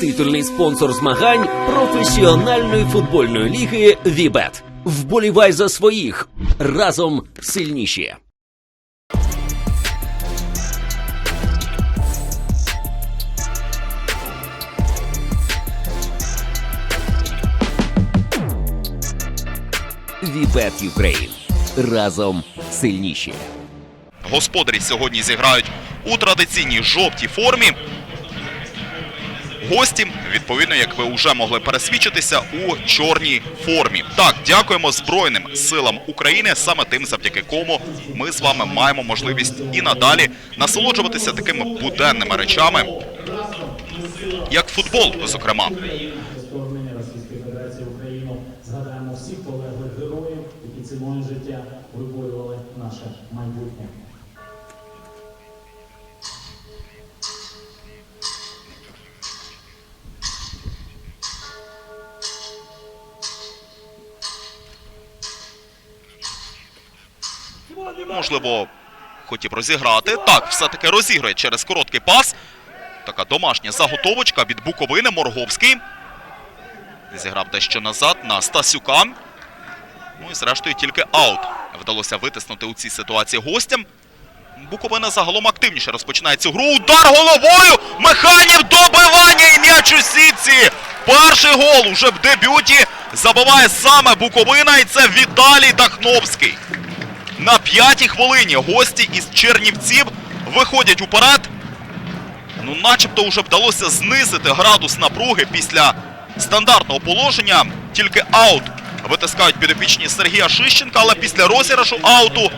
Титульний спонсор змагань професіональної футбольної ліги Вібет. Вболівай за своїх разом сильніші. Вібет Юкрейн. Разом сильніші. Господарі сьогодні зіграють у традиційній жовтій формі. Гості, відповідно, як ви вже могли пересвідчитися, у чорній формі. Так, дякуємо Збройним силам України, саме тим, завдяки кому ми з вами маємо можливість і надалі насолоджуватися такими буденними речами, як футбол, зокрема. Можливо, хотів розіграти. Так, все-таки розіграє через короткий пас. Така домашня заготовочка від Буковини Морговський. Зіграв дещо назад на Стасюка. Ну і зрештою тільки аут вдалося витиснути у цій ситуації гостям. Буковина загалом активніше розпочинає цю гру. Удар головою! Механів добивання і м'яч у сітці! Перший гол уже в дебюті забиває саме Буковина, і це Віталій Дахновський. На п'ятій хвилині гості із Чернівців виходять уперед. Ну, начебто вже вдалося знизити градус напруги після стандартного положення. Тільки аут витискають підопічні Сергія Шищенка, але після розіграшу ауту,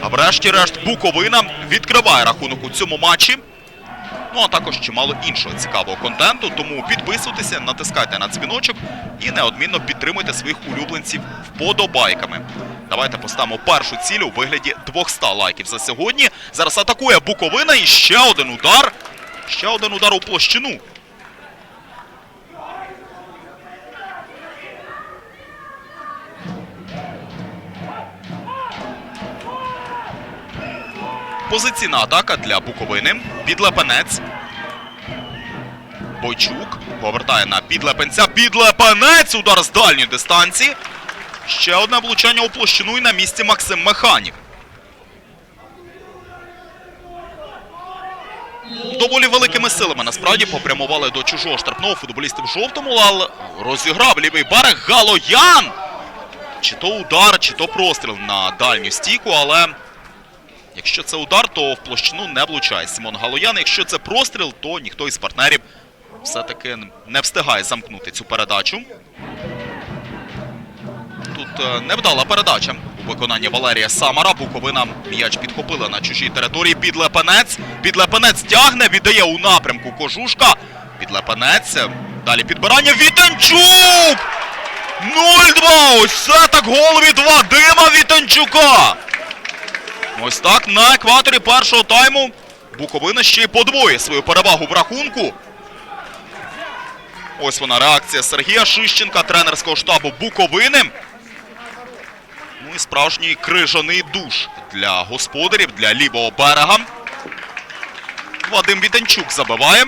а врешті-решт, Буковина відкриває рахунок у цьому матчі. Ну а також чимало іншого цікавого контенту. Тому підписуйтеся, натискайте на дзвіночок і неодмінно підтримуйте своїх улюбленців вподобайками. Давайте поставимо першу ціль у вигляді 200 лайків за сьогодні. Зараз атакує Буковина і ще один удар. Ще один удар у площину. Позиційна атака для Буковини. Підлепенець. Бойчук повертає на підлепенця. Підлепенець! Удар з дальньої дистанції. Ще одне влучання у площину і на місці Максим Механів. Доволі великими силами насправді попрямували до чужого штрафного футболісти в жовтому, але розіграв лівий берег Галоян. Чи то удар, чи то простріл на дальню стійку, але якщо це удар, то в площину не влучає Сімон Галоян. Якщо це простріл, то ніхто із партнерів все-таки не встигає замкнути цю передачу. Тут е, невдала передача у виконанні Валерія Самара. Буковина м'яч підхопила на чужій території. Підлепенець. Підлепенець тягне, віддає у напрямку Кожушка. Підлепенець. Далі підбирання. Вітанчук! 0-2! Ось це так гол від Вадима Вітанчука! Ось так на екваторі першого тайму Буковина ще й подвоює свою перевагу в рахунку. Ось вона реакція Сергія Шищенка, тренерського штабу Буковини. І справжній крижаний душ для господарів, для лівого берега. Вадим Вітанчук забиває.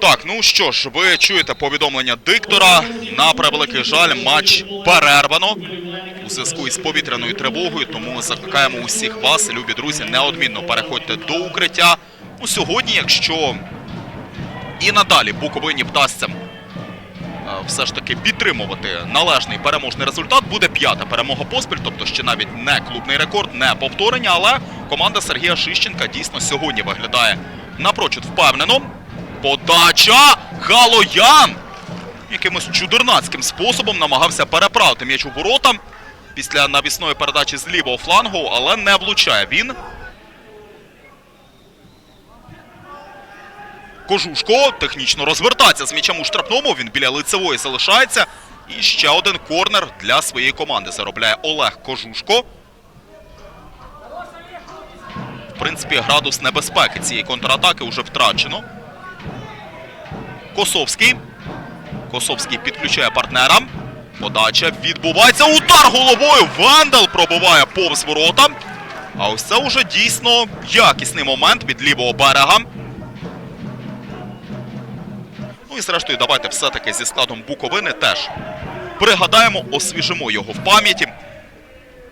Так, ну що ж, ви чуєте повідомлення диктора. На превеликий жаль, матч перервано у зв'язку із повітряною тривогою. Тому закликаємо усіх вас, любі друзі, неодмінно переходьте до укриття. Ну, сьогодні, якщо і надалі Буковині вдасться все ж таки підтримувати належний переможний результат. Буде п'ята перемога поспіль, тобто ще навіть не клубний рекорд, не повторення, але команда Сергія Шищенка дійсно сьогодні виглядає напрочуд впевнено. Подача Галоян якимось чудернацьким способом намагався переправити м'яч у ворота після навісної передачі з лівого флангу, але не влучає він. Кожушко технічно розвертається з м'ячем у штрафному. Він біля лицевої залишається. І ще один корнер для своєї команди заробляє Олег Кожушко. В принципі, градус небезпеки цієї контратаки вже втрачено. Косовський. Косовський підключає партнера. Подача відбувається. Удар головою. Вандал пробиває повз ворота. А ось це уже дійсно якісний момент від лівого берега. І зрештою, давайте все-таки зі складом Буковини теж пригадаємо, освіжимо його в пам'яті. Е,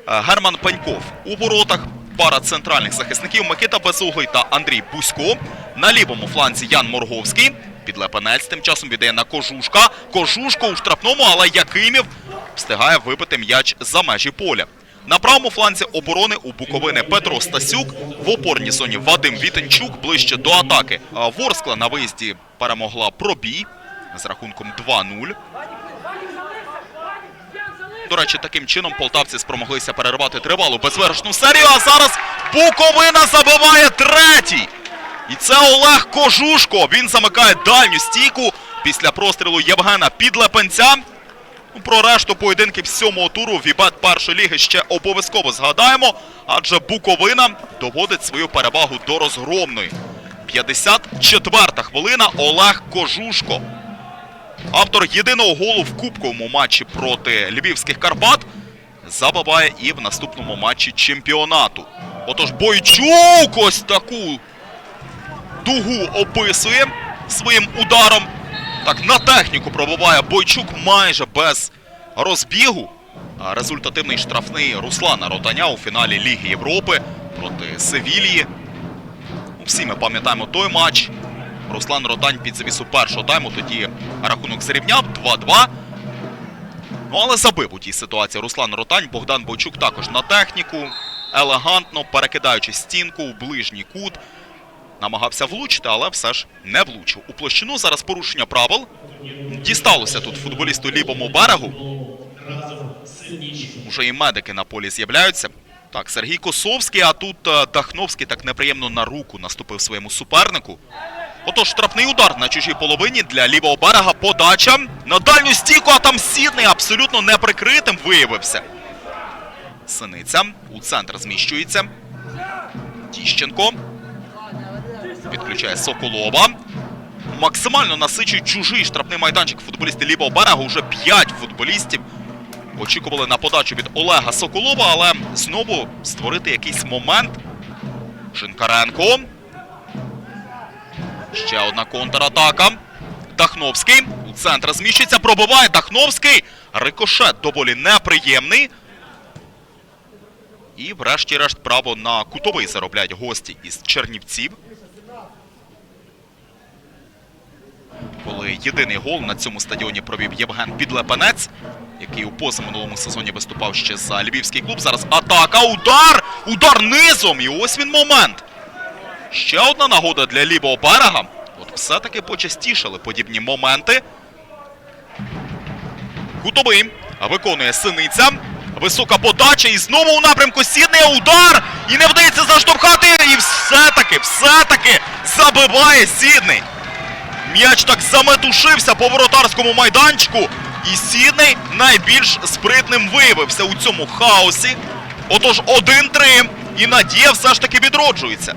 Герман Паньков у воротах. Пара центральних захисників Микита Безуглий та Андрій Бусько. На лівому фланзі Ян Морговський. Підлепенець тим часом віддає на Кожушка. Кожушко у штрафному, але Якимів встигає вибити м'яч за межі поля. На правому фланзі оборони у Буковини Петро Стасюк. В опорній зоні Вадим Вітенчук ближче до атаки. Ворскла на виїзді перемогла пробій з рахунком 2-0. До речі, таким чином полтавці спромоглися перервати тривалу безвершну серію. А зараз Буковина забиває третій. І це Олег Кожушко. Він замикає дальню стійку після прострілу Євгена Підлепенця. Про решту поєдинків сьомого туру Вібет першої ліги ще обов'язково згадаємо, адже Буковина доводить свою перевагу до розгромної. 54-та хвилина Олег Кожушко. Автор єдиного голу в кубковому матчі проти львівських Карпат забиває і в наступному матчі чемпіонату. Отож, Бойчук ось таку дугу описує своїм ударом. Так, на техніку пробиває Бойчук майже без розбігу. Результативний штрафний Руслана Ротаня у фіналі Ліги Європи проти Севільї. Ну, Всі ми пам'ятаємо той матч. Руслан Ротань під завісу першого тайму тоді рахунок зрівняв 2-2. Ну, але забив у тій ситуації Руслан Ротань. Богдан Бойчук також на техніку. Елегантно перекидаючи стінку у ближній кут. Намагався влучити, але все ж не влучив. У площину зараз порушення правил. Дісталося тут футболісту лівому берегу. Уже і медики на полі з'являються. Так, Сергій Косовський, а тут е, Дахновський так неприємно на руку наступив своєму супернику. Отож, штрафний удар на чужій половині для лівого берега. Подача на дальню стійку, а там Сідний абсолютно неприкритим виявився. Синиця у центр зміщується. Тіщенко. Підключає Соколова. Максимально насичують чужий штрафний майданчик футболісти лівого берега. Уже 5 футболістів очікували на подачу від Олега Соколова, але знову створити якийсь момент. Шинкаренко. Ще одна контратака. Дахновський. У центр зміщується, пробиває Дахновський. Рикошет доволі неприємний. І врешті-решт право на кутовий заробляють гості із Чернівців. Коли єдиний гол на цьому стадіоні провів Євген Підлепенець, який у позаминулому сезоні виступав ще за львівський клуб. Зараз атака, удар! Удар низом! І ось він момент. Ще одна нагода для лівого берега. От все-таки почастішали подібні моменти. Кутовий виконує синиця. Висока подача і знову у напрямку Сіднея удар! І не вдається заштовхати. І все-таки, все-таки забиває Сідний. М'яч так заметушився по воротарському майданчику. І Сідней найбільш спритним виявився у цьому хаосі. Отож 1-3. І надія все ж таки відроджується.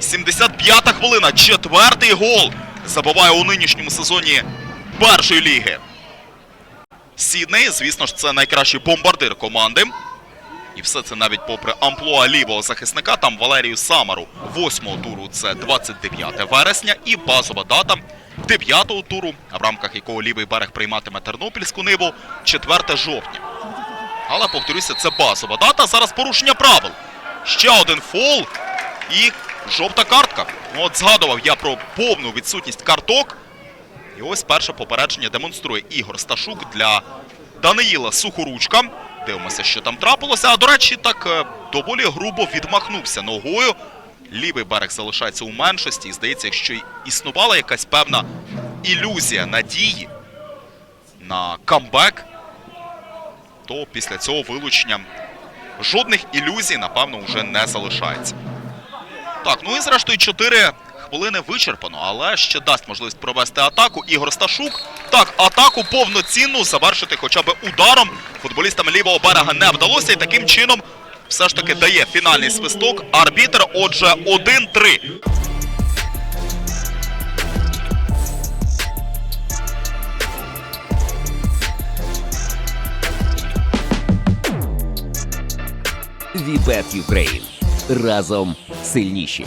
75-та хвилина, четвертий гол. Забиває у нинішньому сезоні першої ліги. Сідней, звісно ж, це найкращий бомбардир команди. І все це навіть попри амплуа лівого захисника. Там Валерію Самару 8-го туру це 29 вересня. І базова дата 9-го туру, в рамках якого лівий берег прийматиме Тернопільську ниву 4 жовтня. Але повторюся, це базова дата. Зараз порушення правил. Ще один фол і жовта картка. От згадував я про повну відсутність карток. І ось перше попередження демонструє Ігор Сташук для Даниїла Сухоручка. Дивимося, що там трапилося. А до речі, так е, доволі грубо відмахнувся ногою. Лівий берег залишається у меншості. І здається, якщо існувала якась певна ілюзія надії на камбек, то після цього вилучення жодних ілюзій, напевно, вже не залишається. Так, ну і зрештою 4 хвилини вичерпано, але ще дасть можливість провести атаку. Ігор Сташук. Так, атаку повноцінну завершити хоча б ударом. Футболістам лівого берега не вдалося. І таким чином все ж таки дає фінальний свисток. Арбітр, отже, 1-3. Вібет Юкрейн разом сильніші.